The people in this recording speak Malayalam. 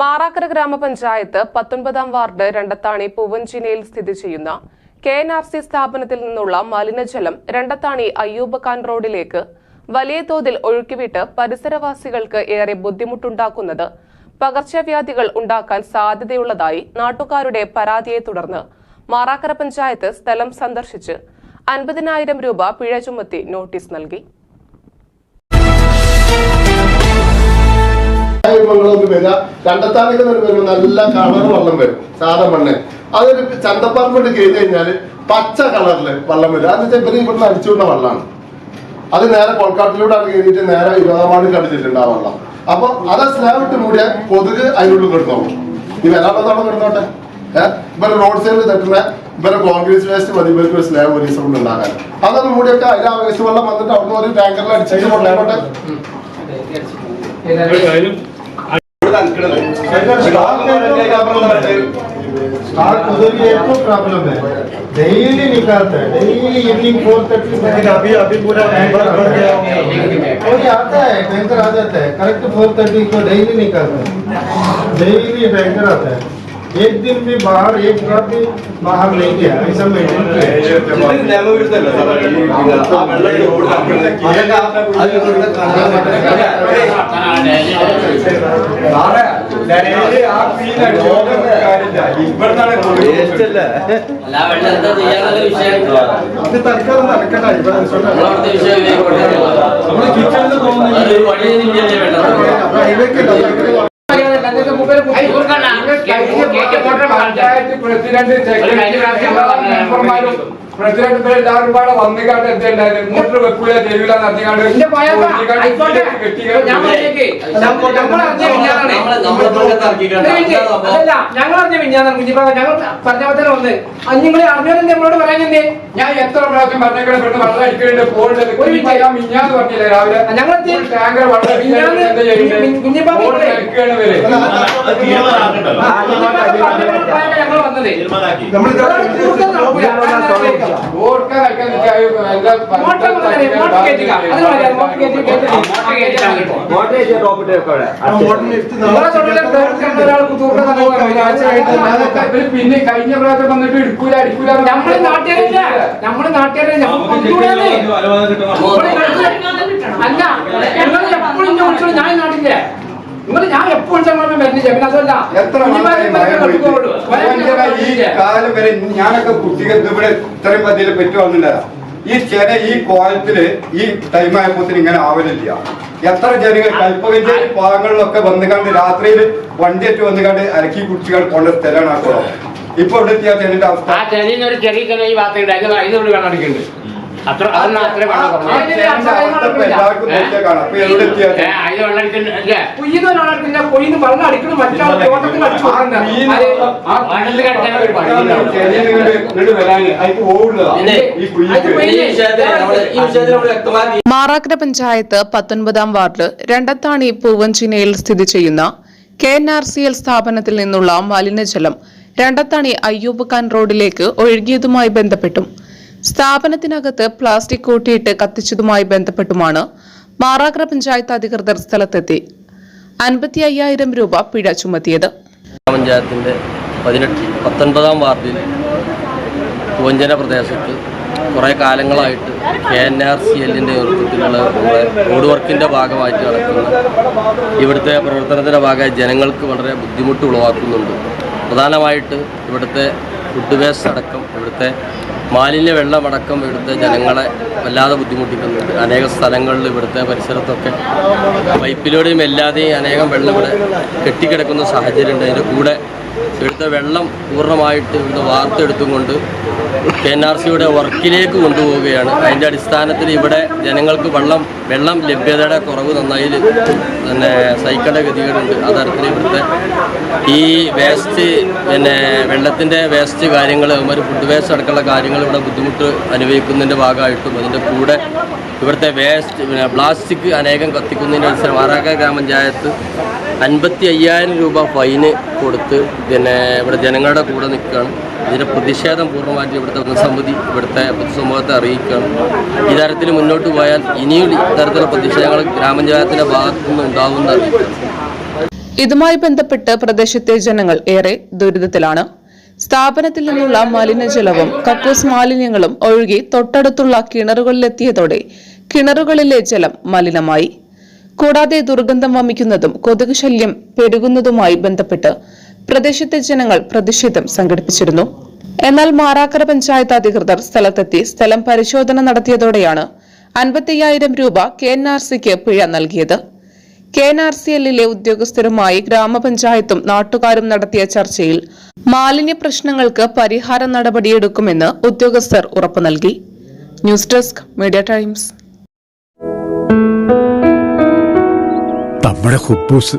മാറാക്കര ഗ്രാമപഞ്ചായത്ത് പത്തൊൻപതാം വാർഡ് രണ്ടത്താണി പൂവഞ്ചിനയിൽ സ്ഥിതി ചെയ്യുന്ന കെ എൻ ആർ സി സ്ഥാപനത്തിൽ നിന്നുള്ള മലിനജലം രണ്ടത്താണി അയ്യൂബ് ഖാൻ റോഡിലേക്ക് വലിയ തോതിൽ ഒഴുക്കിവിട്ട് പരിസരവാസികൾക്ക് ഏറെ ബുദ്ധിമുട്ടുണ്ടാക്കുന്നത് പകർച്ചവ്യാധികൾ ഉണ്ടാക്കാൻ സാധ്യതയുള്ളതായി നാട്ടുകാരുടെ പരാതിയെ തുടർന്ന് മാറാക്കര പഞ്ചായത്ത് സ്ഥലം സന്ദർശിച്ച് അൻപതിനായിരം രൂപ പിഴ ചുമത്തി നോട്ടീസ് നൽകി. മംഗളമൊക്കെ വരിക. കണ്ടെത്താനൊക്കെ വരുമ്പോൾ നല്ല കളർ വെള്ളം വരും സാധാ മണ്ണ്. അതൊരു ചന്തപ്പറമ്പിട്ട് ചെയ്ത് കഴിഞ്ഞാൽ പച്ച കളറിൽ വെള്ളം വരും. അത് ഇവർ ഇവിടുന്ന് അടിച്ചുവിടുന്ന വെള്ളമാണ് അത് നേരെ കൊൽക്കാട്ടിലൂടെയാണ് കഴിഞ്ഞിട്ട് നേരെ ഇരുപതാമാണ് കടിച്ചിട്ടുണ്ട് ആ വെള്ളം. അപ്പൊ അത് സ്ലാബിട്ട് മൂടിയ കൊതുക് അതിനുള്ളിൽ കിടന്നോളൂ ഈ വരാനുള്ളതോടെ കിടന്നോട്ടെ? ഏഹ് ഇവരെ റോഡ് സൈഡിൽ തട്ടുന്ന ഇവരെ കോൺക്രീറ്റ് വേസ്റ്റ് മതി. ഇവർക്ക് ഒരു സ്ലാബ് ഒരു കൊണ്ട് ഉണ്ടാക്കാൻ. അതൊക്കെ മൂടിയൊക്കെ അതിൽ ആ വേസ്റ്റ് വെള്ളം വന്നിട്ട് അവിടുന്ന് ഒരു ടാങ്കറിൽ അടിച്ചിട്ട് കൊണ്ടേക്കോട്ടെ स्टार्ट उधर भी एक तो प्रॉब्लम है डेली निकालता है डेली इवनिंग फोर थर्टी अभी अभी पूरा टैंकर भर गया कोई आता है टैंकर आ जाता है करेक्ट फोर थर्टी को डेली निकालता है डेली टैंकर आता है एक दिन भी बाहर एक ड्रॉप भी बाहर नहीं गया ऐसा मेंटेन किया അല്ല വെള്ളം എന്താ ചെയ്യാന്നുള്ള വിഷയം ഇത് തൽക്കാലം നടക്കണ്ട ഇവിടെ നമ്മളവിടുത്തെ വിഷയം നമ്മള് കിച്ചണിൽ പോകുന്നില്ല അതൊരു പ്രസിഡന്റ് മെമ്പർമാരും പ്രസിഡന്റ് ഇവർ എല്ലാവരും പാടെ വന്നുകാണ്ട് എന്തുണ്ടായിരുന്നു മൂട്ടർ വെക്കൂല തെരുവില നടത്തിക്കാണ്ട് ഞങ്ങൾ അറിഞ്ഞ വിഞ്ഞാന്ന് കുഞ്ഞിപ്പാ ഞങ്ങൾ പറഞ്ഞ പോലെ വന്ന്. അഞ്ഞിങ്ങളെ അറിഞ്ഞാലും നമ്മളോട് പറയാനെന്തേ ഞാൻ എത്ര പ്രാവശ്യം പറഞ്ഞേക്കണേ? ഇവിടുന്ന് വെള്ളം അടിക്കുന്നുണ്ട് പോകേണ്ടത് ഒരു മിനിറ്റ്. ഞാൻ മിഞ്ഞാന്ന് പറഞ്ഞില്ലേ രാവിലെ? ഞങ്ങൾ ടാങ്കർ വെള്ളം? കുഞ്ഞിപ്പാ. ഞങ്ങൾ പിന്നെ കഴിഞ്ഞ പ്രാവശ്യം വന്നിട്ട് എടുക്കൂല എടുക്കൂല നമ്മൾ നാട്ടുകാരല്ല? നമ്മൾ നാട്ടുകാരില്ല? അല്ല? നിങ്ങൾ എപ്പോഴും ഞാൻ നാട്ടില്ലേ നാട്ടിലെ നിങ്ങൾ ഞാൻ വിളിച്ചാൽ അതല്ല ഈ കാലം വരെ ഞാനൊക്കെ കുട്ടികൾ ഇവിടെ ഇത്രയും പതിയിൽ പറ്റി ഈ ചെന ഈ കോലത്തിൽ ഈ ടൈമായപ്പോത്തിന് ഇങ്ങനെ ആവലില്ല. എത്ര ജനങ്ങൾ കൽപ്പകഞ്ചേരി ഭാഗങ്ങളിലൊക്കെ വന്നുകാണ്ട് രാത്രിയിൽ വണ്ടിയേറ്റ് വന്നുകാണ്ട് അരക്കി കുടിച്ചുകൾ കൊണ്ട സ്ഥലമാണ് ആ കുളം. ഇപ്പൊ ഇവിടെ എത്തിയ ചെന്നിന്റെ അവസ്ഥ? ചെറിയ ചെറിയ ഈ അത്ര അതൊന്നും വെള്ളം വെള്ളം കുയ്യുന്ന കൊയ്യുന്ന വെള്ളം അടിക്കണം. മറ്റൊരാൾ തോട്ടത്തിൽ അടിച്ചു? ഒരു മാറാക്കര പഞ്ചായത്ത് പത്തൊൻപതാം വാർഡ് രണ്ടത്താണി പൂവഞ്ചിനയിൽ സ്ഥിതി ചെയ്യുന്ന K N R C L സ്ഥാപനത്തിൽ നിന്നുള്ള മലിനജലം രണ്ടത്താണി അയ്യൂബ് ഖാൻ റോഡിലേക്ക് ഒഴുകിയതുമായി ബന്ധപ്പെട്ടും. സ്ഥാപനത്തിനകത്ത് പ്ലാസ്റ്റിക് കൂട്ടിയിട്ട് കത്തിച്ചതുമായി ബന്ധപ്പെട്ടുമാണ് മാറാക്ര പഞ്ചായത്ത് അധികൃതർ സ്ഥലത്തെത്തി. അൻപത്തി അയ്യായിരം രൂപ പിഴ ചുമത്തിയത്. പഞ്ചായത്തിന്റെ പതിനെട്ട് പത്തൊൻപതാം വാർഡിൽ പൂവഞ്ചന പ്രദേശത്ത് കുറേ കാലങ്ങളായിട്ട് കെ എൻ ആർ സി എല്ലിന്റെ നേതൃത്വത്തിലുള്ള റോഡ് വർക്കിന്റെ ഭാഗമായിട്ട് നടക്കുന്ന ഇവിടുത്തെ പ്രവർത്തനത്തിന്റെ ഭാഗമായി ജനങ്ങൾക്ക് വളരെ ബുദ്ധിമുട്ട് ഉളവാക്കുന്നുണ്ട്. പ്രധാനമായിട്ട് ഇവിടുത്തെ ഫുഡ് വേസ്റ്റ് അടക്കം ഇവിടുത്തെ മാലിന്യ വെള്ളമടക്കം ഇവിടുത്തെ ജനങ്ങളെ വല്ലാതെ ബുദ്ധിമുട്ടിക്കുന്നുണ്ട്. അനേക സ്ഥലങ്ങളിൽ ഇവിടുത്തെ പരിസരത്തൊക്കെ പൈപ്പിലൂടെയും എല്ലാതെയും അനേകം വെള്ളം ഇവിടെ കെട്ടിക്കിടക്കുന്ന സാഹചര്യമുണ്ട്. അതിന്റെ കൂടെ ഇവിടുത്തെ വെള്ളം പൂർണമായിട്ട് ഇവിടുത്തെ വാർത്തെടുത്തും കൊണ്ട് കെ എൻ ആർ സിയുടെ വർക്കിലേക്ക് കൊണ്ടുപോവുകയാണ്. അതിന്റെ അടിസ്ഥാനത്തിൽ ഇവിടെ ജനങ്ങൾക്ക് വെള്ളം വെള്ളം ലഭ്യതയുടെ കുറവ് നന്നായി പിന്നെ സഹിക്കേണ്ട ഗതികളുണ്ട് ആ തരത്തിൽ ഇവിടുത്തെ ഈ വേസ്റ്റ് പിന്നെ വെള്ളത്തിന്റെ വേസ്റ്റ് കാര്യങ്ങൾ ഒരു ഫുഡ് വേസ്റ്റ് അടക്കമുള്ള കാര്യങ്ങൾ ഇവിടെ ബുദ്ധിമുട്ട് അനുഭവിക്കുന്നതിന്റെ ഭാഗമായിട്ടും അതിന്റെ കൂടെ ഇവിടുത്തെ വേസ്റ്റ് പിന്നെ പ്ലാസ്റ്റിക് അനേകം കത്തിക്കുന്നതിന്റെ അനുസരിച്ച് ആറാക്ക ഗ്രാമപഞ്ചായത്ത് അൻപത്തി അയ്യായിരം രൂപ ഫൈന് കൊടുത്ത് പിന്നെ ഇവിടെ ജനങ്ങളുടെ കൂടെ നിൽക്കുകയാണ്. ഇതിന്റെ പ്രതിഷേധം പൂർണമായിട്ട് ഇവിടുത്തെ ഭരണസമിതി ഇവിടുത്തെ പൊതുസമൂഹത്തെ അറിയിക്കണം ഈ തരത്തിൽ മുന്നോട്ട് പോയാൽ ഇനിയും ഇത്തരത്തിലുള്ള പ്രതിഷേധങ്ങൾ ഗ്രാമപഞ്ചായത്തിന്റെ ഭാഗത്തു നിന്ന് ഉണ്ടാവുമെന്ന് അറിയിക്കണം ഇതുമായി ബന്ധപ്പെട്ട് പ്രദേശത്തെ ജനങ്ങൾ ഏറെ ദുരിതത്തിലാണ്. സ്ഥാപനത്തിൽ നിന്നുള്ള മലിനജലവും കക്കൂസ് മാലിന്യങ്ങളും ഒഴുകി തൊട്ടടുത്തുള്ള കിണറുകളിലെത്തിയതോടെ കിണറുകളിലെ ജലം മലിനമായി. കൂടാതെ ദുർഗന്ധം വമിക്കുന്നതും കൊതുക് ശല്യം പെരുകുന്നതുമായി ബന്ധപ്പെട്ട് പ്രദേശത്തെ ജനങ്ങൾ പ്രതിഷേധം സംഘടിപ്പിച്ചിരുന്നു. എന്നാൽ മാറാക്കര പഞ്ചായത്ത് അധികൃതർ സ്ഥലത്തെത്തി സ്ഥലം പരിശോധന നടത്തിയതോടെയാണ് അൻപത്തയ്യായിരം രൂപ കെ എൻ ആർ സിക്ക് പിഴ നൽകിയത്. കെ എൻ ആർ സി എല്ലിലെ ഉദ്യോഗസ്ഥരുമായി ഗ്രാമപഞ്ചായത്തും നാട്ടുകാരും നടത്തിയ ചർച്ചയിൽ മാലിന്യ പ്രശ്നങ്ങൾക്ക് പരിഹാര നടപടിയെടുക്കുമെന്ന് ഉദ്യോഗസ്ഥർ ഉറപ്പു നൽകി. News desk media times. നമ്മുടെ കുബൂസ്